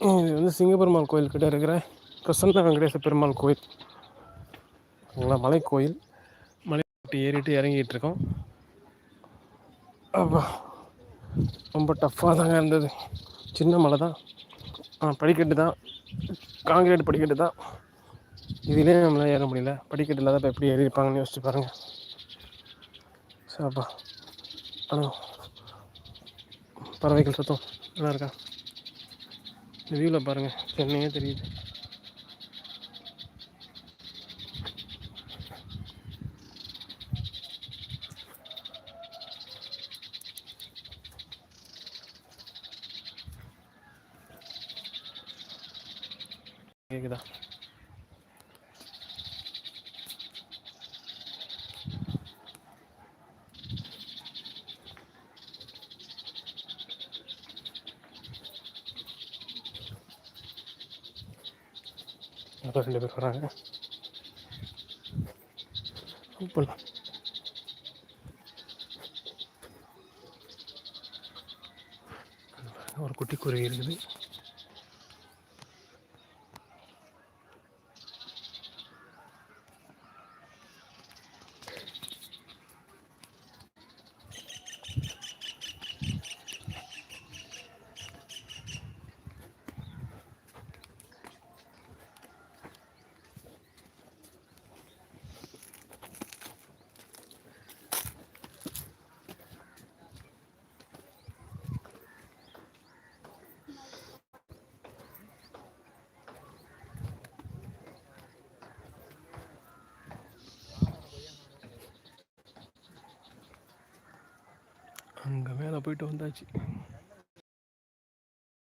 இது வந்து சிங்கப்பெருமாள் கோயில்கிட்ட இருக்கிற பிரசன்ன வெங்கடேச பெருமாள் கோயில். ஓகேங்களா மலைக்கோயில் மலை ஏறிட்டு இறங்கிட்டு இருக்கோம். அப்பா ரொம்ப டஃப்பாக தாங்க இருந்தது. சின்ன மலை தான். ஆ படிக்கட்டு தான். காங்கிரீட் படிக்கட்டு தான். இதுலேயே நம்மளால் ஏற முடியல. படிக்கட்டு இல்லாத இப்போ எப்படி ஏறி இருப்பாங்கன்னு யோசிச்சு பாருங்கள் சாப்பா ஆனால் பறவைகள் சத்தம். நல்லா இருக்கா? இந்த வியூவில் பாருங்கள் சென்னையே தெரியுது. கேக்குதா? அதான் ரெண்டு பேர் வராங்க போகலாம் ஒரு குட்டி குருவி இருக்குது அங்கே மேலே போயிட்டு வந்தாச்சு.